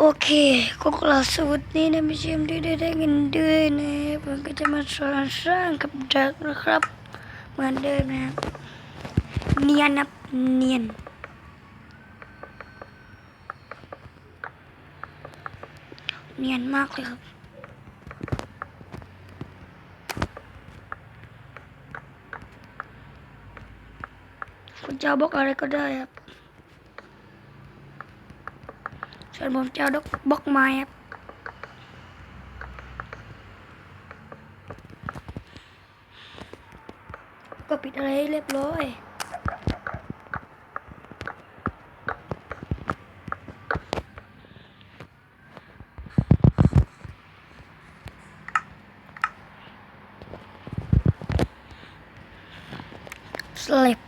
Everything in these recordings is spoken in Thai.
โอเคก็กล่าวสวัสดีนะผู้ชมที่ได้ได้กันด้วยนะผมก็จะมาสอนสร้างกับดักนะครับ เหมือนเดิมนะครับเนียนนะเนียนเนียนมากเลยครับคุณจะบอกอะไรก็ได้ครับ ส่วนผมจะเอาบล็อกไม้ครับก็ปิดอะไรให้เรียบร้อยสลับ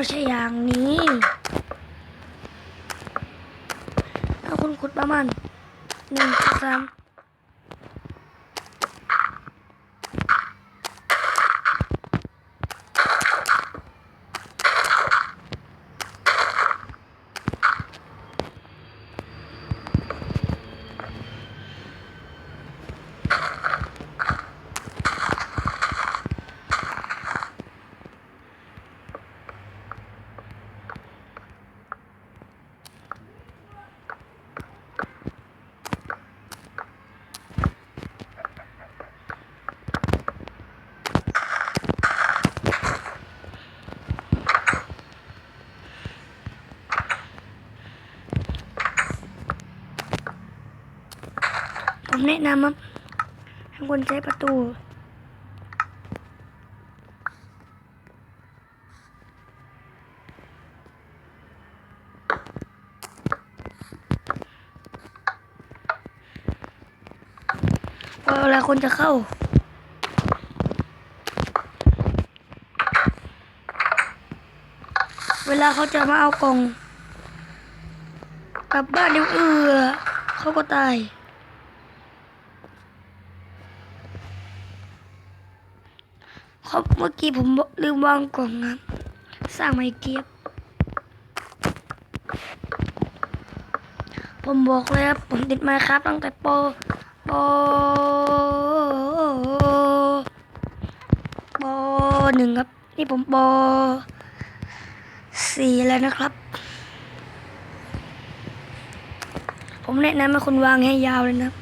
ไม่ใช่อย่างนี้ถ้าคุณขุดประมาณหนึ่งสองสาม ผมแนะนำครับให้คุณใช้ประตูอเวลาคนจะเข้าเวลาเขาจะมาเอากล่อง กลับบ้านเดี๋ยวเอือเขาก็ตาย ครับเมื่อกี้ผมลืมวางกล่องครับ สร้างไมาอีกเกียบ ผมบอกเลยครับ ผมติดมาครับตั้งแต่ปปปหนึ่งครับ นี่ผมปสี่แล้วนะครับ ผมแนะนำให้คุณวางให้ยาวเลยนะ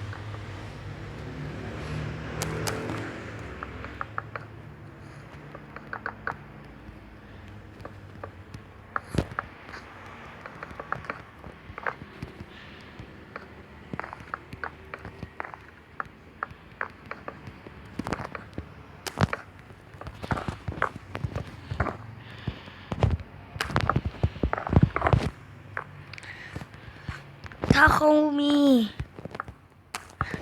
เขามี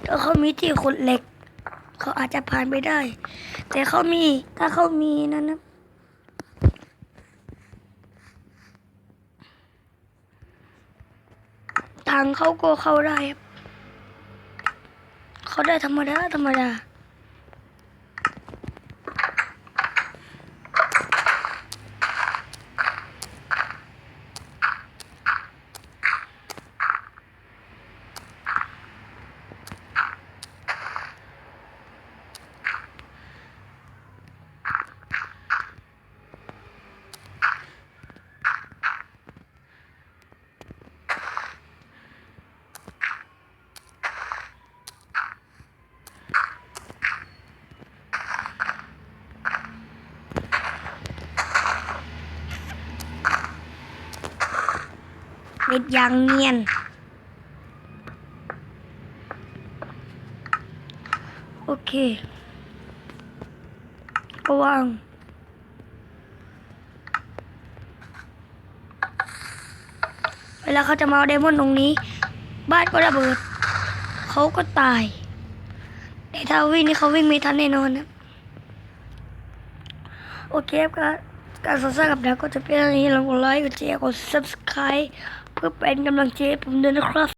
ถ้าเขามีที่ขุดเหล็ก เขาอาจจะผ่านไปได้ แต่เขามีถ้าเขามีนั่นนะทางเขาก็เข้าได้ เขาได้ธรรมดาธรรมดา ขุดยางเงียน โอเคระวังเวลาเขาจะมาเดมอนตรงนี้ บ้านก็ระเบิด เขาก็ตาย แต่ถ้าวิ่งนี่เขาวิ่งไม่ทันแน่นอนนะโอเคครับการสร้างกับดากก็จะเป็นอย่างนี้ลองกดไลค์กดแชร์กด subscribe เพื่อเป็นกำลังใจผมด้วยนะครับ